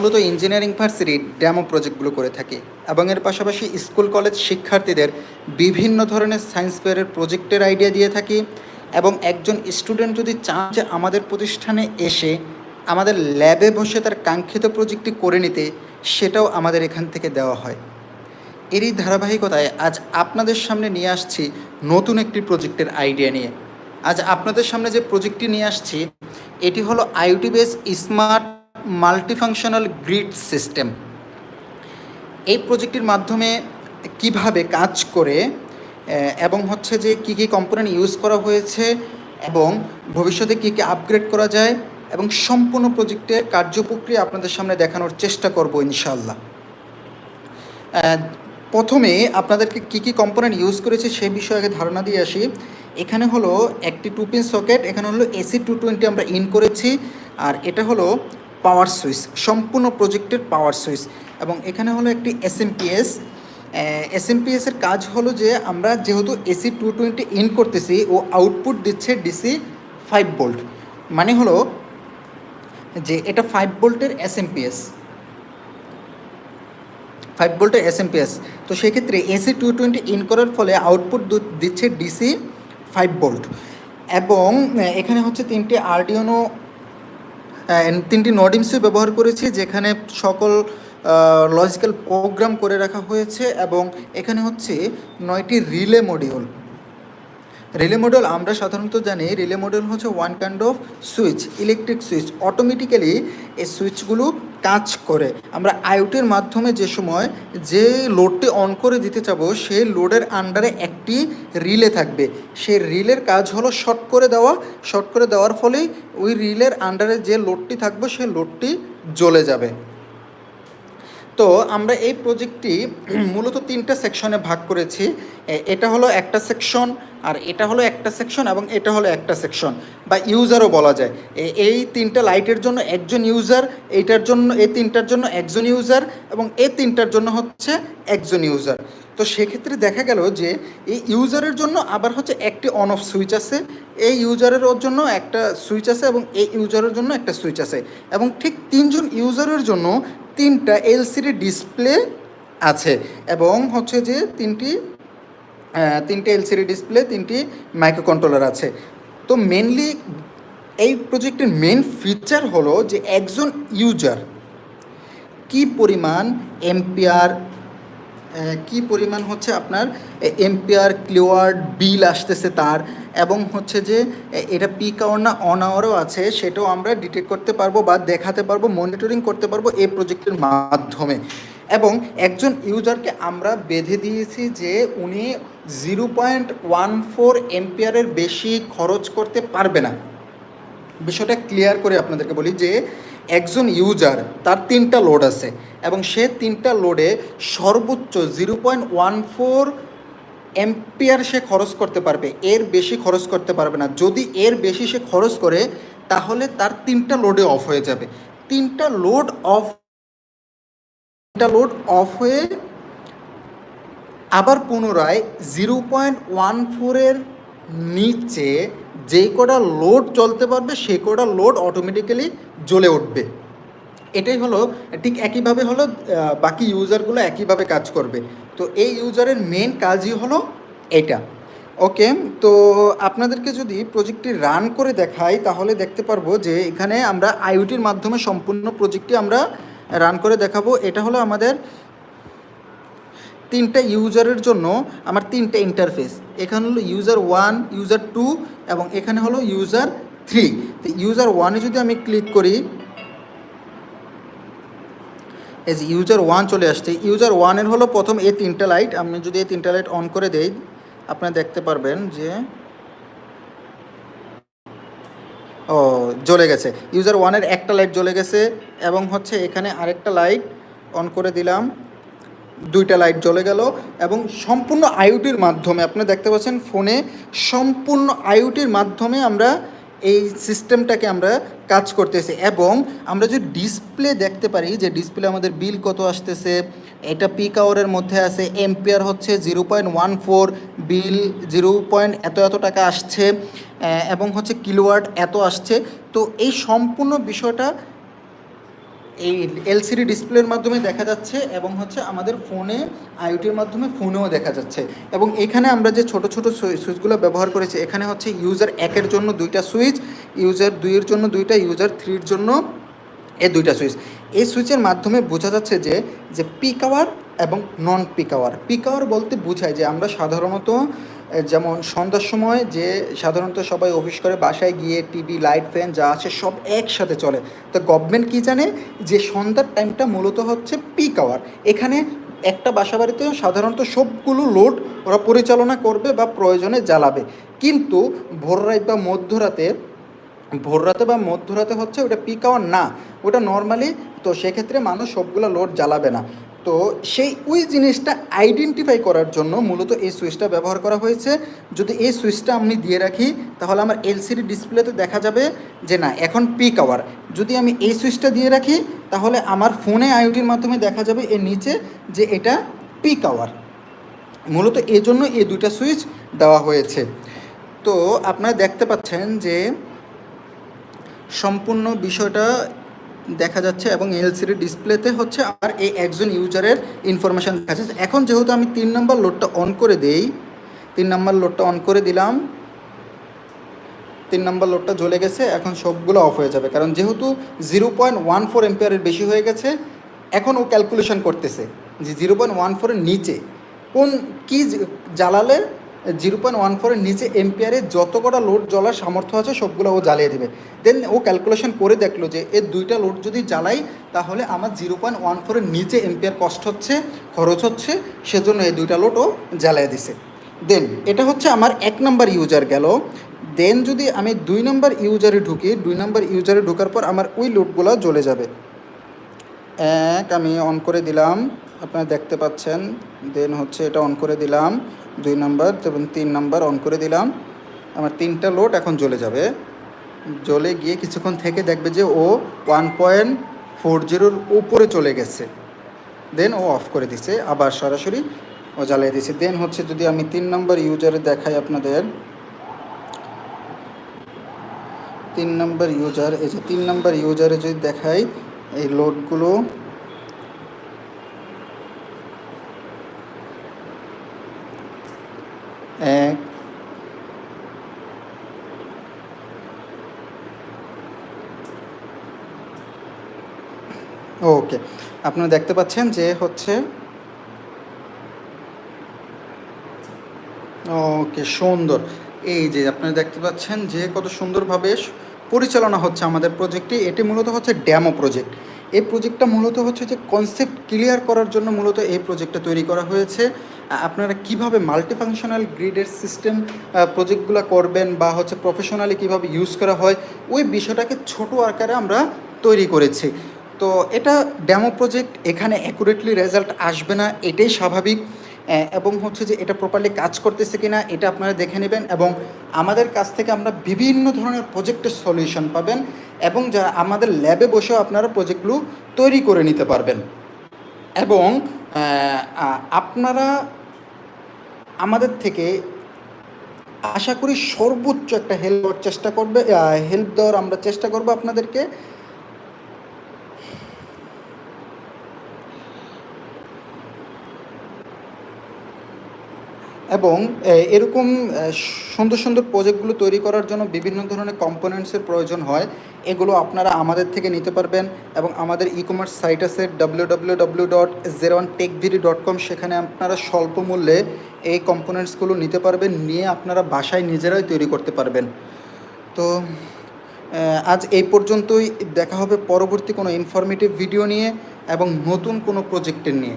মূলত ইঞ্জিনিয়ারিং ভার্সিটির ডেমো প্রজেক্টগুলো করে থাকি এবং এর পাশাপাশি স্কুল, কলেজ শিক্ষার্থীদের বিভিন্ন ধরনের সায়েন্স ফেয়ারের প্রজেক্টের আইডিয়া দিয়ে থাকি এবং একজন স্টুডেন্ট যদি চান যে আমাদের প্রতিষ্ঠানে এসে আমাদের ল্যাবে বসে তার কাঙ্ক্ষিত প্রজেক্টটি করে নিতে, সেটাও আমাদের এখান থেকে দেওয়া হয়। এরই ধারাবাহিকতায় আজ আপনাদের সামনে নিয়ে আসছি নতুন একটি প্রজেক্টের আইডিয়া নিয়ে। আজ আপনাদের সামনে যে প্রজেক্টটি নিয়ে আসছি, এটি হলো IoT base smart multifunctional grid system এই প্রজেক্টটির মাধ্যমে কীভাবে কাজ করে এবং হচ্ছে যে কী কী কম্পোনেন্ট ইউজ করা হয়েছে এবং ভবিষ্যতে কী কী আপগ্রেড করা যায় এবং সম্পূর্ণ প্রজেক্টের কার্যপ্রক্রিয়া আপনাদের সামনে দেখানোর চেষ্টা করব ইনশাল্লাহ প্রথমে আপনাদেরকে কী কী কম্পোনেন্ট ইউজ করেছে সে বিষয়ে আগে ধারণা দিয়ে আসি। এখানে হলো একটি টু পিন সকেট এখানে হলো এসি টু টোয়েন্টি আমরা ইন করেছি, আর এটা হলো পাওয়ার সুইচ, সম্পূর্ণ প্রজেক্টের পাওয়ার সুইচ। এবং এখানে হলো একটি এসএমপিএস এসএমপিএসের কাজ হলো যে আমরা যেহেতু এসি টু টোয়েন্টি ইন করতেছি, ও আউটপুট দিচ্ছে ডিসি ফাইভ ভোল্ট মানে হলো যে এটা ফাইভ ভোল্টের এসএমপিএস ফাইভ ভোল্টের এসএমপিএস তো সেক্ষেত্রে এসি টু টোয়েন্টি ইন করার ফলে আউটপুট দিচ্ছে ডিসি ফাইভ ভোল্ট এবং এখানে হচ্ছে তিনটি আরডিওনো তিনটি নডিমসও ব্যবহার করেছি, যেখানে সকল লজিক্যাল প্রোগ্রাম করে রাখা হয়েছে এবং এখানে হচ্ছে নয়টি রিলে মডিউল রিলে মডেল আমরা সাধারণত জানি, রিলে মডেল হচ্ছে one kind of switch electric switch automatically এই সুইচগুলো কাজ করে। আমরা আইওটির মাধ্যমে যে সময় যে লোডটি অন করে দিতে চাবো, সেই লোডের আন্ডারে একটি রিলে থাকবে। সেই রিলের কাজ হলো শর্ট করে দেওয়া। শর্ট করে দেওয়ার ফলেই ওই রিলের আন্ডারে যে লোডটি থাকবে, সেই লোডটি জ্বলে যাবে। তো আমরা এই প্রজেক্টটি মূলত তিনটা সেকশনে ভাগ করেছি। এটা হলো একটা সেকশন আর এটা হলো একটা সেকশন এবং এটা হলো একটা সেকশন বা ইউজারও বলা যায়। এই তিনটা লাইটের জন্য একজন ইউজার এইটার জন্য এই তিনটার জন্য একজন ইউজার এবং এই তিনটার জন্য হচ্ছে একজন ইউজার তো সেক্ষেত্রে দেখা গেল যে এই ইউজারের জন্য আবার হচ্ছে একটি অন অফ সুইচ আছে, এই ইউজারের ওর জন্য একটা সুইচ আছে এবং এই ইউজারের জন্য একটা সুইচ আছে এবং ঠিক তিনজন ইউজারের জন্য তিনটা এলসিডি ডিসপ্লে আছে এবং হচ্ছে যে তিনটি তিনটে এলসিডি ডিসপ্লে তিনটি মাইক্রো কন্ট্রোলার আছে। তো মেনলি এই প্রজেক্টের মেন ফিচার হলো যে একজন ইউজার কি পরিমাণ এম্পিয়ার কি পরিমাণ হচ্ছে আপনার এম্পিয়ার ক্লিওয়ার্ড বিল আসতেছে তার এবং হচ্ছে যে এটা পিক আওয়ার না অন আওয়ারও আছে, সেটাও আমরা ডিটেক্ট করতে পারব বা দেখাতে পারব মনিটরিং করতে পারব এই প্রজেক্টের মাধ্যমে। এবং একজন ইউজারকে আমরা বেঁধে দিয়েছি যে উনি জিরো পয়েন্ট ওয়ান ফোর এম্পিয়ারের বেশি খরচ করতে পারবে না। বিষয়টা ক্লিয়ার করে আপনাদেরকে বলি যে, একজন ইউজার তার তিনটা লোড আছে এবং সে তিনটা লোডে সর্বোচ্চ zero point one four ampere সে খরচ করতে পারবে, এর বেশি খরচ করতে পারবে না। যদি এর বেশি সে খরচ করে, তাহলে তার তিনটা লোডে অফ হয়ে যাবে। তিনটা লোড অফ তিনটা লোড অফ হয়ে আবার পুনরায় জিরো পয়েন্ট ওয়ান ফোরের নিচে যেই কটা লোড চলতে পারবে, সে কটা লোড অটোমেটিক্যালি জ্বলে উঠবে। এটাই হলো, ঠিক একইভাবে হলো বাকি ইউজারগুলো একইভাবে কাজ করবে। তো এই ইউজারের মেন কাজই হলো এটা। ওকে তো আপনাদেরকে যদি প্রজেক্টটি রান করে দেখাই, তাহলে দেখতে পারব যে এখানে আমরা আইওটির মাধ্যমে সম্পূর্ণ প্রজেক্টটি আমরা রান করে দেখাবো। এটা হলো আমাদের তিনটা ইউজারের জন্য আমার তিনটা ইন্টারফেস এখানে হলো ইউজার ওয়ান ইউজার টু এবং এখানে হলো ইউজার থ্রি তো ইউজার ওয়ানে যদি আমি ক্লিক করি, এই যে ইউজার ওয়ান চলে আসছে। ইউজার ওয়ানের হলো প্রথম এই তিনটা লাইট আমি যদি এই তিনটা লাইট অন করে দেই, আপনারা দেখতে পারবেন যে, ও, জ্বলে গেছে। ইউজার ওয়ানের একটা লাইট জ্বলে গেছে এবং হচ্ছে এখানে আরেকটা লাইট অন করে দিলাম। দুইটা লাইট জ্বলে গেল এবং সম্পূর্ণ আইওটির মাধ্যমে, আপনি দেখতে পাচ্ছেন ফোনে সম্পূর্ণ আইওটির মাধ্যমে আমরা এই সিস্টেমটাকে আমরা কাজ করতেছি এবং আমরা যে ডিসপ্লে দেখতে পারি, যে ডিসপ্লে আমাদের বিল কত আসতেছে, এটা পিক আওয়ারের মধ্যে আছে এম্পিয়ার হচ্ছে zero point one four bill zero point এত এত টাকা আসছে এবং হচ্ছে কিলোওয়াট এত আসছে। তো এই সম্পূর্ণ বিষয়টা এই এলসিডি ডিসপ্লের মাধ্যমে দেখা যাচ্ছে এবং হচ্ছে আমাদের ফোনে আইওটির মাধ্যমে ফোনেও দেখা যাচ্ছে। এবং এখানে আমরা যে ছোট ছোট সুইচগুলো ব্যবহার করেছি এখানে হচ্ছে ইউজার একের জন্য দুইটা সুইচ ইউজার দুইয়ের জন্য দুইটা ইউজার থ্রির জন্য এই দুইটা সুইচ। এই সুইচের মাধ্যমে বোঝা যাচ্ছে যে যে পিক আওয়ার এবং non peak hour peak hour বলতে বোঝায় যে আমরা সাধারণত এ, যেমন সন্ধ্যার সময় যে সাধারণত সবাই অফিস করে, বাসায় গিয়ে টিভি লাইট ফ্যান যা আছে সব একসাথে চলে। তো গভর্নমেন্ট কী জানে যে সন্ধ্যার টাইমটা মূলত হচ্ছে পিক আওয়ার এখানে একটা বাসা বাড়িতে সাধারণত সবগুলো লোড ওরা পরিচালনা করবে বা প্রয়োজনে জ্বালাবে। কিন্তু ভোর রাত বা মধ্যরাতে ভোররাতে বা মধ্যরাতে হচ্ছে ওটা পিক আওয়ার না। ওটা নর্মালি তো সেক্ষেত্রে মানুষ সবগুলো লোড জ্বালাবে না। তো সেই ওই জিনিসটা আইডেন্টিফাই করার জন্য মূলত এই সুইচটা ব্যবহার করা হয়েছে। যদি এই সুইচটা আমি দিয়ে রাখি, তাহলে আমার এলসিডি ডিসপ্লেতে দেখা যাবে যে না, এখন পিক আওয়ার যদি আমি এই সুইচটা দিয়ে রাখি, তাহলে আমার ফোনে আইওটির মাধ্যমে দেখা যাবে এর নিচে যে এটা পিক আওয়ার মূলত এই জন্য এই দুইটা সুইচ দেওয়া হয়েছে। তো আপনারা দেখতে পাচ্ছেন যে সম্পূর্ণ বিষয়টা দেখা যাচ্ছে এবং এলসিডি ডিসপ্লেতে হচ্ছে আমার এই একজন ইউজারের ইনফরমেশান দেখা যাচ্ছে এখন যেহেতু আমি তিন নম্বর লোডটা অন করে দেই, তিন নম্বর লোডটা অন করে দিলাম, তিন নম্বর লোডটা জ্বলে গেছে, এখন সবগুলো অফ হয়ে যাবে। কারণ যেহেতু জিরো পয়েন্ট ওয়ান ফোর এম্পিয়ারের বেশি হয়ে গেছে, এখন ও ক্যালকুলেশন করতেছে যে জিরো পয়েন্ট ওয়ান ফোরের নিচে কোন কী জ্বালালে জিরো পয়েন্ট ওয়ান ফোরের নিচে এম্পিয়ারে যত কটা লোড জ্বলার সামর্থ্য আছে, সবগুলো ও জ্বালিয়ে দেবে। দেন ও ক্যালকুলেশন করে দেখল যে এর দুইটা লোড যদি জ্বালাই, তাহলে আমার জিরো পয়েন্ট ওয়ান ফোরের নিচে এম্পিয়ার কষ্ট হচ্ছে, খরচ হচ্ছে, সেজন্য এই দুইটা লোড ও জ্বালিয়ে দিছে। দেন এটা হচ্ছে আমার এক নম্বর ইউজার গেল। দেন যদি আমি দুই নম্বর ইউজারে ঢুকি, দুই নম্বর ইউজারে ঢোকার পর আমার ওই লোডগুলো জ্বলে যাবে। এক, আমি অন করে দিলাম। আপনারা দেখতে পাচ্ছেন। দেন হচ্ছে এটা অন করে দিলাম। দুই নাম্বার এবং তিন নাম্বার অন করে দিলাম। আমার তিনটা লোড এখন জ্বলে যাবে। জ্বলে গিয়ে কিছুক্ষণ থেকে দেখবে যে ও ওয়ান পয়েন্ট ফোর জিরোর উপরে চলে গেছে। দেন ও অফ করে দিছে। আবার সরাসরি ও জ্বালিয়ে দিছে। দেন হচ্ছে যদি আমি তিন নম্বর ইউজারে দেখাই আপনাদের। তিন নম্বর ইউজার এই যে তিন নম্বর ইউজারে যদি দেখাই, এই লোডগুলো এক, ওকে, আপনারা দেখতে পাচ্ছেন যে হচ্ছে, ওকে, সুন্দর। এই যে আপনারা দেখতে পাচ্ছেন যে কত সুন্দরভাবে পরিচালনা হচ্ছে আমাদের প্রজেক্টটি। এটি মূলত হচ্ছে ড্যামো প্রজেক্ট। এই প্রজেক্টটা মূলত হচ্ছে যে কনসেপ্ট ক্লিয়ার করার জন্য মূলত এই প্রজেক্টটা তৈরি করা হয়েছে। আপনারা কীভাবে মাল্টিফাংশনাল গ্রিডের সিস্টেম প্রজেক্টগুলো করবেন বা হচ্ছে প্রফেশনালি কীভাবে ইউজ করা হয়, ওই বিষয়টাকে ছোট আকারে আমরা তৈরি করেছি। তো এটা ডেমো প্রজেক্ট এখানে অ্যাকুরেটলি রেজাল্ট আসবে না, এটাই স্বাভাবিক। এবং হচ্ছে যে এটা প্রপারলি কাজ করতেছে কিনা, এটা আপনারা দেখে নেবেন এবং আমাদের কাছ থেকে আমরা বিভিন্ন ধরনের প্রজেক্টের সলিউশন পাবেন এবং যারা আমাদের ল্যাবে বসেও আপনারা প্রজেক্টগুলো তৈরি করে নিতে পারবেন। এবং আপনারা আমাদের থেকে আশা করি সর্বোচ্চ একটা হেল্প চেষ্টা করবে হেল্প দেওয়ার আমরা চেষ্টা করব আপনাদেরকে। এবং এরকম সুন্দর সুন্দর প্রজেক্টগুলো তৈরি করার জন্য বিভিন্ন ধরনের কম্পোনেন্টসের প্রয়োজন হয়। এগুলো আপনারা আমাদের থেকে নিতে পারবেন এবং আমাদের ই কমার্স সাইট আছে ডাব্লিউ ডট ডট কম সেখানে আপনারা স্বল্প মূল্যে এই কম্পোনেন্টসগুলো নিতে পারবেন, নিয়ে আপনারা বাসায় নিজেরাই তৈরি করতে পারবেন। তো আজ এই পর্যন্তই। দেখা হবে পরবর্তী কোনো ইনফরমেটিভ ভিডিও নিয়ে এবং নতুন কোনো প্রজেক্টের নিয়ে।